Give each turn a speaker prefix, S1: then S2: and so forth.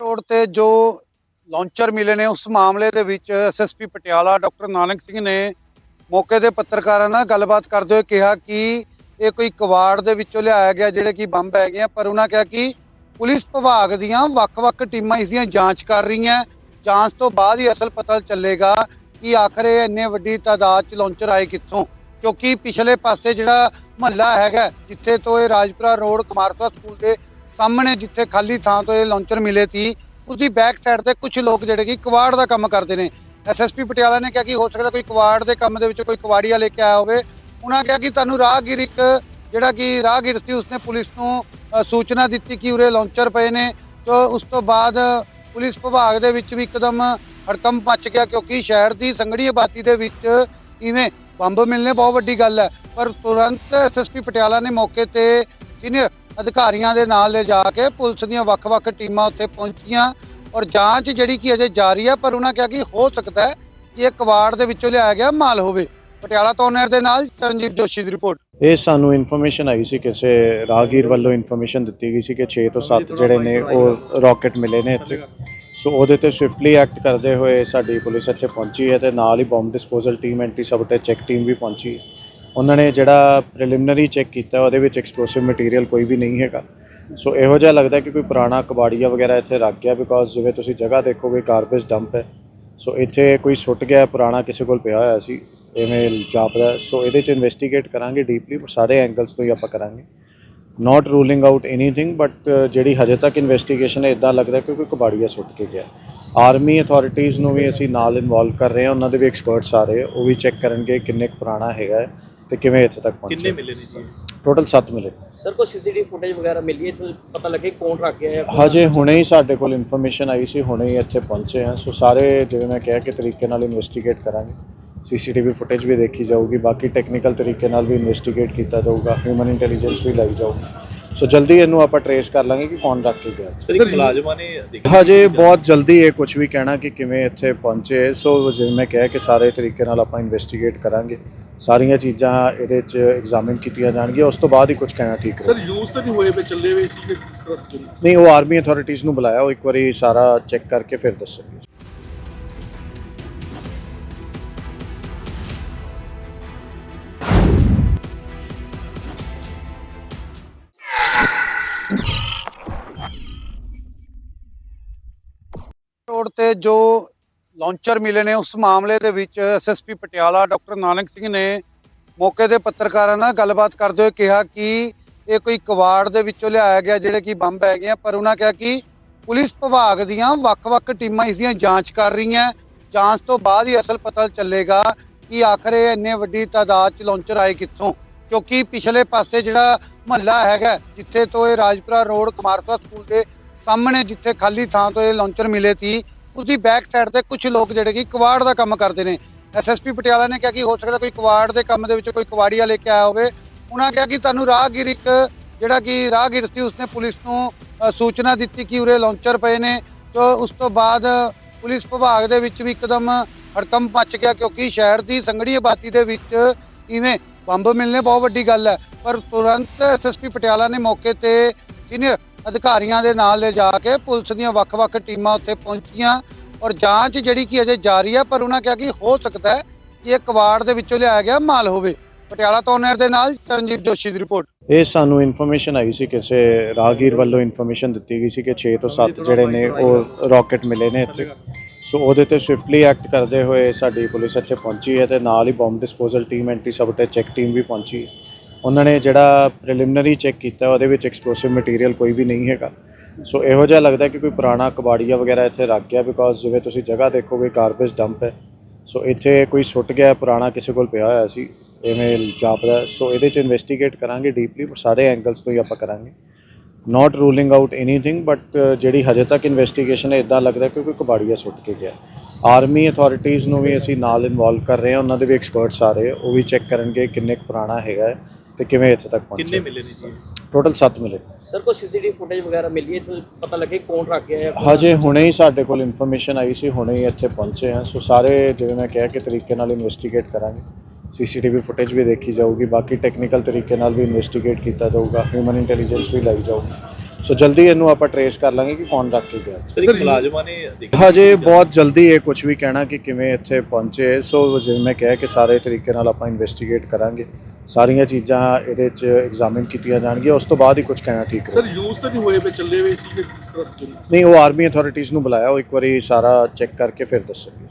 S1: Road ਤੇ ਜੋ launcher ਮਿਲੇ ਨੇ, ਉਸ ਮਾਮਲੇ ਦੇ ਵਿੱਚ ਐਸਐਸਪੀ ਪਟਿਆਲਾ ਡਾਕਟਰ ਨਾਨਕ ਸਿੰਘ ਨੇ ਮੌਕੇ ਤੇ ਪੱਤਰਕਾਰਾਂ ਨਾਲ ਗੱਲਬਾਤ ਕਰਦੇ ਹੋਏ ਕਿਹਾ ਕਿ ਇਹ ਕੋਈ ਕਵਾੜ ਦੇ ਵਿੱਚੋਂ ਲਿਆਇਆ ਗਿਆ ਜਿਹੜੇ ਕਿ ਬੰਬ ਹੈਗੇ ਆ, ਪਰ ਉਹਨਾਂ ਕਿਹਾ ਕਿ ਪੁਲਿਸ ਵਿਭਾਗ ਦੀਆਂ ਵੱਖ-ਵੱਖ ਟੀਮਾਂ ਇਸ ਦੀਆਂ ਜਾਂਚ ਕਰ ਰਹੀਆਂ। ਜਾਂਚ ਤੋਂ ਬਾਅਦ ਹੀ ਅਸਲ ਪਤਾ ਚੱਲੇਗਾ ਕਿ ਆਖਰ ਇਹ ਇੰਨੇ ਵੱਡੀ ਤਾਦਾਦ 'ਚ ਲਾਂਚਰ ਆਏ ਕਿੱਥੋਂ। ਕਿਉਂਕਿ ਪਿਛਲੇ ਪਾਸੇ ਜਿਹੜਾ ਮਹੱਲਾ ਹੈਗਾ, ਜਿੱਥੇ ਤੋਂ ਇਹ ਰਾਜਪੁਰਾ ਰੋਡ, ਕੁਮਾਰਸਾ ਸਕੂਲ ਦੇ ਸਾਹਮਣੇ ਜਿੱਥੇ ਖਾਲੀ ਥਾਂ ਤੋਂ ਇਹ ਲਾਂਚਰ ਮਿਲੇ ਸੀ ਉਸਦੀ ਬੈਕ ਸਾਈਡ ਤੇ ਕੁਝ ਲੋਕ ਜਿਹੜੇ ਕਿ ਕਵਾੜ ਦਾ ਕੰਮ ਕਰਦੇ ਨੇ। ਐਸਐਸਪੀ ਪਟਿਆਲਾ ਨੇ ਕਿਹਾ ਕਿ ਹੋ ਸਕਦਾ ਕੋਈ ਕਵਾੜ ਦੇ ਕੰਮ ਦੇ ਵਿੱਚ ਕੋਈ ਕਵਾੜੀਆ ਲੈ ਕੇ ਆਇਆ ਹੋਵੇ। ਉਹਨਾਂ ਕਿਹਾ ਕਿ ਤੁਹਾਨੂੰ ਰਾਹਗੀਰ ਇੱਕ ਜਿਹੜਾ ਕਿ ਰਾਹਗੀਰ ਸੀ, ਉਸਨੇ ਪੁਲਿਸ ਨੂੰ ਸੂਚਨਾ ਦਿੱਤੀ ਕਿ ਉਰੇ ਲਾਂਚਰ ਪਏ ਨੇ। ਤਾਂ ਉਸ ਤੋਂ ਬਾਅਦ ਪੁਲਿਸ ਵਿਭਾਗ ਦੇ ਵਿੱਚ ਵੀ ਇੱਕਦਮ ਹੜਕੰਪ ਮਚ ਗਿਆ, ਕਿਉਂਕਿ ਸ਼ਹਿਰ ਦੀ ਸੰਘਣੀ ਆਬਾਦੀ ਦੇ ਵਿੱਚ ਇਵੇਂ ਬੰਬ ਮਿਲਨੇ ਬਹੁਤ ਵੱਡੀ ਗੱਲ ਹੈ। ਪਰ ਤੁਰੰਤ ਐਸਐਸਪੀ ਪਟਿਆਲਾ ਨੇ ਮੌਕੇ ਤੇ ਸੀਨੀਅਰ ਅਧਿਕਾਰੀਆਂ ਦੇ ਨਾਲ ਲੈ ਜਾ ਕੇ ਪੁਲਿਸ ਦੀਆਂ ਵੱਖ-ਵੱਖ ਟੀਮਾਂ ਉੱਥੇ ਪਹੁੰਚੀਆਂ ਔਰ ਜਾਂਚ ਜਿਹੜੀ ਕਿ ਅਜੇ ਜਾਰੀ ਹੈ, ਪਰ ਉਹਨਾਂ ਕਿਹਾ ਕਿ ਹੋ ਸਕਦਾ ਹੈ ਕਿ ਇਹ ਕਵਾੜ ਦੇ ਵਿੱਚੋਂ ਲਿਆਇਆ ਗਿਆ ਮਾਲ ਹੋਵੇ। ਪਟਿਆਲਾ ਤੋਂ ਨਹਿਰ ਦੇ ਨਾਲ ਚਰਨਜੀਤ ਜੋਸ਼ੀ ਦੀ ਰਿਪੋਰਟ।
S2: ਇਹ ਸਾਨੂੰ ਇਨਫੋਰਮੇਸ਼ਨ ਆਈ ਸੀ, ਕਿਸੇ ਰਾਹਗੀਰ ਵੱਲੋਂ ਇਨਫੋਰਮੇਸ਼ਨ ਦਿੱਤੀ ਗਈ ਸੀ ਕਿ 6 ਤੋਂ 7 ਜਿਹੜੇ ਨੇ ਉਹ ਰਾਕਟ ਮਿਲੇ ਨੇ ਇੱਥੇ। ਸੋ ਉਹਦੇ ਤੇ ਸਵਿਫਟਲੀ ਐਕਟ ਕਰਦੇ ਹੋਏ ਸਾਡੀ ਪੁਲਿਸ ਇੱਥੇ ਪਹੁੰਚੀ ਹੈ ਤੇ ਨਾਲ ਹੀ bomb disposal team anti sabotage check team ਵੀ ਪਹੁੰਚੀ। ਉਹਨਾਂ ਨੇ ਜਿਹੜਾ ਪ੍ਰੀਲਿਮਿਨਰੀ ਚੈੱਕ ਕੀਤਾ, ਉਹਦੇ ਵਿੱਚ ਐਕਸਪਲੋਸਿਵ ਮਟੀਰੀਅਲ ਕੋਈ ਵੀ ਨਹੀਂ ਹੈਗਾ। ਸੋ ਇਹੋ ਜਿਹਾ ਲੱਗਦਾ ਕਿ ਕੋਈ ਪੁਰਾਣਾ ਕਬਾੜੀਆ ਵਗੈਰਾ ਇੱਥੇ ਰੱਖ ਗਿਆ ਬਿਕੋਜ਼ ਜਿਵੇਂ ਤੁਸੀਂ ਜਗ੍ਹਾ ਦੇਖੋਗੇ ਗਾਰਬੇਜ ਡੰਪ ਹੈ। ਸੋ ਇੱਥੇ ਕੋਈ ਸੁੱਟ ਗਿਆ, ਪੁਰਾਣਾ ਕਿਸੇ ਕੋਲ ਪਿਆ ਹੋਇਆ ਸੀ ਇਵੇਂ ਜਾਪਦਾ। ਸੋ ਇਹਦੇ ਚ ਇਨਵੈਸਟੀਗੇਟ ਕਰਾਂਗੇ ਡੀਪਲੀ ਸਾਰੇ ਐਂਗਲਸ ਤੋਂ ਹੀ ਆਪਾਂ ਕਰਾਂਗੇ। Not ruling out anything but ਜਿਹੜੀ ਹਜੇ ਤੱਕ ਇਨਵੈਸਟੀਗੇਸ਼ਨ ਹੈ ਇਦਾਂ ਲੱਗਦਾ ਕਿ ਕੋਈ ਕਬਾੜੀਆ ਸੁੱਟ ਕੇ ਗਿਆ। ਆਰਮੀ ਅਥਾਰਟੀਜ਼ ਨੂੰ ਵੀ ਅਸੀਂ ਨਾਲ ਇਨਵੋਲਵ ਕਰ ਰਹੇ ਹਾਂ ਉਹਨਾਂ ਦੇ ਵੀ ਐਕਸਪਰਟਸ ਆ ਰਹੇ ਉਹ ਵੀ ਚੈੱਕ ਕਰਨਗੇ ਕਿੰਨੇ ਕੁ ਪੁਰਾਣਾ ਹੈਗਾ ਹੈ ਤੇ ਕਿਵੇਂ ਇੱਥੇ ਤੱਕ
S3: ਕਿੰਨੇ
S2: ਪਹੁੰਚਿਆ
S3: ਮਿਲੇ ਨੇ ਜੀ?
S2: ਟੋਟਲ 7 ਮਿਲੇ।
S4: ਸਰ ਕੋਈ ਸੀਸੀਟੀਵੀ ਫੁਟੇਜ ਵਗੈਰਾ ਮਿਲੀ ਹੈ? ਇੱਥੋਂ ਪਤਾ ਲੱਗੇ ਕੌਣ ਰੱਖ ਗਿਆ ਹੈ
S2: ਹਜੇ ਹੁਣੇ ਹੀ ਸਾਡੇ ਕੋਲ ਇਨਫੋਰਮੇਸ਼ਨ ਆਈ ਸੀ ਹੁਣੇ ਹੀ ਇੱਥੇ ਪਹੁੰਚੇ ਹਾਂ। ਸੋ ਸਾਰੇ ਜਿਵੇਂ ਮੈਂ ਕਿਹਾ ਕਿ ਤਰੀਕੇ ਨਾਲ ਇਨਵੈਸਟੀਗੇਟ ਕਰਾਂਗੇ। ਸੀਸੀਟੀਵੀ ਫੁਟੇਜ ਵੀ ਦੇਖੀ ਜਾਊਗੀ ਬਾਕੀ ਟੈਕਨੀਕਲ ਤਰੀਕੇ ਨਾਲ ਵੀ ਇਨਵੈਸਟੀਗੇਟ ਕੀਤਾ ਜਾਊਗਾ ਹਿਊਮਨ ਇੰਟੈਲੀਜੈਂਸ ਵੀ ਲਾਈ ਜਾਊਗੀ। ਸੋ ਜਲਦੀ ਇਹਨੂੰ ਆਪਾਂ ਟਰੇਸ ਕਰ ਲਾਂਗੇ ਕਿ ਕੌਣ ਰੱਖ ਕੇ ਗਿਆ।
S3: ਸਰ ਮੁਲਾਜ਼ਮਾਂ ਨੇ
S2: ਹਜੇ ਬਹੁਤ ਜਲਦੀ ਇਹ ਕੁਝ ਵੀ ਕਹਿਣਾ ਕਿ ਕਿਵੇਂ ਇੱਥੇ ਪਹੁੰਚੇ। ਸੋ ਜਿਵੇਂ ਮੈਂ ਕਿਹਾ ਕਿ ਸਾਰੇ ਤਰੀਕੇ ਨਾਲ ਆਪਾਂ ਇਨਵੈਸਟੀਗੇਟ ਕਰਾਂਗੇ। ਸਾਰੀਆਂ ਚੀਜ਼ਾਂ ਇਹਦੇ 'ਚ ਐਗਜ਼ਾਮਿਨ ਕੀਤੀਆਂ ਜਾਣਗੀਆਂ ਉਸ ਤੋਂ ਬਾਅਦ ਹੀ ਕੁਝ ਕਹਿਣਾ ਠੀਕ
S3: ਸਰ
S2: ਹੈ
S3: ਯੂਜ਼ ਤਾਂ ਨਹੀਂ ਹੋਏ ਪਏ ਚੱਲੇ ਹੋਏ ਸੀ ਕਿ ਕਿਸ ਤਰ੍ਹਾਂ?
S2: ਨਹੀਂ ਉਹ ਆਰਮੀ ਅਥਾਰਟੀਜ਼ ਨੂੰ ਬੁਲਾਇਆ ਉਹ ਇੱਕ ਵਾਰੀ ਸਾਰਾ ਚੈੱਕ ਕਰਕੇ ਫਿਰ ਦੱਸਣਗੇ।
S1: ਰੋਡ ਤੇ ਜੋ ਲਾਂਚਰ ਮਿਲੇ ਨੇ, ਉਸ ਮਾਮਲੇ ਦੇ ਵਿੱਚ ਐਸਐਸਪੀ ਪਟਿਆਲਾ ਡਾਕਟਰ ਨਾਨਕ ਸਿੰਘ ਨੇ ਮੌਕੇ ਤੇ ਪੱਤਰਕਾਰਾਂ ਨਾਲ ਗੱਲਬਾਤ ਕਰਦੇ ਹੋਏ ਕਿਹਾ ਕਿ ਇਹ ਕੋਈ ਕਵਾੜ ਦੇ ਵਿੱਚੋਂ ਲਿਆਇਆ ਗਿਆ, ਜਿਹੜੇ ਕਿ ਬੰਬ ਹੈਗੇ ਆ, ਪਰ ਉਹਨਾਂ ਕਿਹਾ ਕਿ ਪੁਲਿਸ ਵਿਭਾਗ ਦੀਆਂ ਵੱਖ-ਵੱਖ ਟੀਮਾਂ ਇਸ ਦੀਆਂ ਜਾਂਚ ਕਰ ਰਹੀਆਂ। ਜਾਂਚ ਤੋਂ ਬਾਅਦ ਹੀ ਅਸਲ ਪਤਾ ਚੱਲੇਗਾ ਕਿ ਆਖਰ ਇਹ ਇੰਨੇ ਵੱਡੀ ਤਾਦਾਦ ਚ ਲਾਂਚਰ ਆਏ ਕਿੱਥੋਂ, ਕਿਉਂਕਿ ਪਿਛਲੇ ਪਾਸੇ ਜਿਹੜਾ ਮਹੱਲਾ ਹੈਗਾ, ਜਿੱਥੇ ਤੋਂ ਇਹ ਰਾਜਪੁਰਾ ਰੋਡ, ਕੁਮਾਰਸਾ ਸਕੂਲ ਦੇ ਸਾਹਮਣੇ, ਜਿੱਥੇ ਖਾਲੀ ਥਾਂ ਤੋਂ ਇਹ ਲਾਂਚਰ ਮਿਲੇ ਸੀ ਉਸਦੀ ਬੈਕ ਸਾਈਡ ਤੇ ਕੁਝ ਲੋਕ ਜਿਹੜੇ ਕਿ ਕਵਾੜ ਦਾ ਕੰਮ ਕਰਦੇ ਨੇ। ਐਸਐਸਪੀ ਪਟਿਆਲਾ ਨੇ ਕਿਹਾ ਕਿ ਹੋ ਸਕਦਾ ਕੋਈ ਕਵਾੜ ਦੇ ਕੰਮ ਦੇ ਵਿੱਚ ਕੋਈ ਕਵਾੜੀਆ ਲੈ ਕੇ ਆਇਆ ਹੋਵੇ। ਉਹਨਾਂ ਕਿਹਾ ਕਿ ਤੁਹਾਨੂੰ ਰਾਹਗੀਰ ਇੱਕ ਜਿਹੜਾ ਕਿ ਰਾਹਗੀਰ ਸੀ, ਉਸਨੇ ਪੁਲਿਸ ਨੂੰ ਸੂਚਨਾ ਦਿੱਤੀ ਕਿ ਉਰੇ ਲਾਂਚਰ ਪਏ ਨੇ। ਤਾਂ ਉਸ ਤੋਂ ਬਾਅਦ ਪੁਲਿਸ ਵਿਭਾਗ ਦੇ ਵਿੱਚ ਵੀ ਇੱਕਦਮ ਹੜਕੰਪ ਮਚ ਗਿਆ ਕਿਉਂਕਿ ਸ਼ਹਿਰ ਦੀ ਸੰਘਣੀ ਆਬਾਦੀ ਦੇ ਵਿੱਚ ਇਵੇਂ ਬੰਬ ਮਿਲਨੇ ਬਹੁਤ ਵੱਡੀ ਗੱਲ ਹੈ। ਪਰ ਤੁਰੰਤ ਐਸਐਸਪੀ ਪਟਿਆਲਾ ਨੇ ਮੌਕੇ ਤੇ ਸੀਨੀਅਰ ਅਧਿਕਾਰੀਆਂ ਦੇ ਨਾਲ ਲੈ ਜਾ ਕੇ ਪੁਲਿਸ ਦੀਆਂ ਵੱਖ-ਵੱਖ ਟੀਮਾਂ ਉੱਥੇ ਪਹੁੰਚੀਆਂ ਔਰ ਜਾਂਚ ਜਿਹੜੀ ਕਿ ਅਜੇ ਜਾਰੀ ਹੈ ਪਰ ਉਹਨਾਂ ਕਿਹਾ ਕਿ ਹੋ ਸਕਦਾ ਹੈ ਕਿ ਇਹ ਕਵਾੜ ਦੇ ਵਿੱਚੋਂ ਲਿਆਇਆ ਗਿਆ ਮਾਲ ਹੋਵੇ। ਪਟਿਆਲਾ ਤੋਂ ਨਹਿਰ ਦੇ ਨਾਲ ਚਰਨਜੀਤ ਜੋਸ਼ੀ ਦੀ ਰਿਪੋਰਟ।
S2: ਇਹ ਸਾਨੂੰ ਇਨਫੋਰਮੇਸ਼ਨ ਆਈ ਸੀ, ਕਿਸੇ ਰਾਹਗੀਰ ਵੱਲੋਂ ਇਨਫੋਰਮੇਸ਼ਨ ਦਿੱਤੀ ਗਈ ਸੀ ਕਿ 6 ਤੋਂ 7 ਜਿਹੜੇ ਨੇ ਉਹ ਰਾਕਟ ਮਿਲੇ ਨੇ ਇੱਥੇ। ਸੋ ਉਹਦੇ ਤੇ ਸਵਿਫਟਲੀ ਐਕਟ ਕਰਦੇ ਹੋਏ ਸਾਡੀ ਪੁਲਿਸ ਇੱਥੇ ਪਹੁੰਚੀ ਹੈ ਤੇ ਨਾਲ ਹੀ bomb disposal team anti sabotage check team ਵੀ ਪਹੁੰਚੀ ਉਹਨਾਂ ਨੇ ਜਿਹੜਾ ਪ੍ਰੀਲਿਮਿਨਰੀ ਚੈੱਕ ਕੀਤਾ, ਉਹਦੇ ਵਿੱਚ ਐਕਸਪਲੋਸਿਵ ਮਟੀਰੀਅਲ ਕੋਈ ਵੀ ਨਹੀਂ ਹੈਗਾ। ਸੋ ਇਹੋ ਜਿਹਾ ਲੱਗਦਾ ਕਿ ਕੋਈ ਪੁਰਾਣਾ ਕਬਾੜੀਆ ਵਗੈਰਾ ਇੱਥੇ ਰੱਖ ਗਿਆ ਬਿਕੋਜ਼ ਜਿਵੇਂ ਤੁਸੀਂ ਜਗ੍ਹਾ ਦੇਖੋਗੇ ਗਾਰਬੇਜ ਡੰਪ ਹੈ। ਸੋ ਇੱਥੇ ਕੋਈ ਸੁੱਟ ਗਿਆ, ਪੁਰਾਣਾ ਕਿਸੇ ਕੋਲ ਪਿਆ ਹੋਇਆ ਸੀ ਇਵੇਂ ਜਾਪਦਾ ਸੋ ਇਹਦੇ 'ਚ ਇਨਵੈਸਟੀਗੇਟ ਕਰਾਂਗੇ ਡੀਪਲੀ ਸਾਰੇ ਐਂਗਲਸ ਤੋਂ ਹੀ ਆਪਾਂ ਕਰਾਂਗੇ। Not ruling out anything but ਜਿਹੜੀ ਹਜੇ ਤੱਕ ਇਨਵੈਸਟੀਗੇਸ਼ਨ ਹੈ ਇਦਾਂ ਲੱਗਦਾ ਕਿ ਕੋਈ ਕਬਾੜੀਆ ਸੁੱਟ ਕੇ ਗਿਆ। ਆਰਮੀ ਅਥਾਰਟੀਜ਼ ਨੂੰ ਵੀ ਅਸੀਂ ਨਾਲ ਇਨਵੋਲਵ ਕਰ ਰਹੇ ਹਾਂ, ਉਹਨਾਂ ਦੇ ਵੀ ਐਕਸਪਰਟਸ ਆ ਰਹੇ, ਉਹ ਵੀ ਚੈੱਕ ਕਰਨਗੇ ਕਿੰਨੇ ਕੁ ਪੁਰਾਣਾ ਹੈਗਾ ਤੇ ਕਿਵੇਂ ਇੱਥੇ ਤੱਕ
S3: ਕਿੰਨੇ
S2: ਪਹੁੰਚਿਆ
S3: ਮਿਲੇ ਨੇ ਜੀ
S2: ਟੋਟਲ 7 ਮਿਲੇ।
S4: ਸਰ ਕੋਈ ਸੀਸੀਟੀਵੀ ਫੁਟੇਜ ਵਗੈਰਾ ਮਿਲੀ ਹੈ? ਇੱਥੋਂ ਪਤਾ ਲੱਗੇ ਕੌਣ ਰੱਖ ਗਿਆ ਹੈ
S2: ਹਜੇ ਹੁਣੇ ਹੀ ਸਾਡੇ ਕੋਲ ਇਨਫੋਰਮੇਸ਼ਨ ਆਈ ਸੀ ਹੁਣੇ ਹੀ ਇੱਥੇ ਪਹੁੰਚੇ ਹਾਂ। ਸੋ ਸਾਰੇ ਜਿਵੇਂ ਮੈਂ ਕਿਹਾ ਕਿ ਤਰੀਕੇ ਨਾਲ ਇਨਵੈਸਟੀਗੇਟ ਕਰਾਂਗੇ। ਸੀਸੀਟੀਵੀ ਫੁਟੇਜ ਵੀ ਦੇਖੀ ਜਾਊਗੀ ਬਾਕੀ ਟੈਕਨੀਕਲ ਤਰੀਕੇ ਨਾਲ ਵੀ ਇਨਵੈਸਟੀਗੇਟ ਕੀਤਾ ਜਾਊਗਾ। ਹਿਊਮਨ ਇੰਟੈਲੀਜੈਂਸ ਵੀ ਲਾਈ ਜਾਊਗੀ। ਸੋ ਜਲਦੀ ਇਹਨੂੰ ਆਪਾਂ ਟਰੇਸ ਕਰ ਲਾਂਗੇ ਕਿ ਕੌਣ ਰੱਖ ਕੇ ਗਿਆ।
S3: ਸਰ ਮੁਲਾਜ਼ਮਾਂ ਨੇ
S2: ਹਜੇ ਬਹੁਤ ਜਲਦੀ ਇਹ ਕੁਝ ਵੀ ਕਹਿਣਾ ਕਿ ਕਿਵੇਂ ਇੱਥੇ ਪਹੁੰਚੇ। ਸੋ ਜਿਵੇਂ ਮੈਂ ਕਿਹਾ ਕਿ ਸਾਰੇ ਤਰੀਕੇ ਨਾਲ ਆਪਾਂ ਇਨਵੈਸਟੀਗੇਟ ਕਰਾਂਗੇ। ਸਾਰੀਆਂ ਚੀਜ਼ਾਂ ਇਹਦੇ 'ਚ ਐਗਜ਼ਾਮਿਨ ਕੀਤੀਆਂ ਜਾਣਗੀਆਂ। ਉਸ ਤੋਂ ਬਾਅਦ ਹੀ ਕੁਝ ਕਹਿਣਾ ਠੀਕ
S3: ਸਰ
S2: ਰਹੇਗਾ
S3: ਯੂਜ਼ ਤਾਂ ਨਹੀਂ ਹੋਏ ਪਏ ਚੱਲੇ ਹੋਏ ਸੀ ਕਿ ਕਿਸ ਤਰ੍ਹਾਂ
S2: ਨਹੀਂ ਉਹ ਆਰਮੀ ਅਥਾਰਟੀਜ਼ ਨੂੰ ਬੁਲਾਇਆ। ਉਹ ਇੱਕ ਵਾਰੀ ਸਾਰਾ ਚੈੱਕ ਕਰਕੇ ਫਿਰ ਦੱਸਣਗੇ।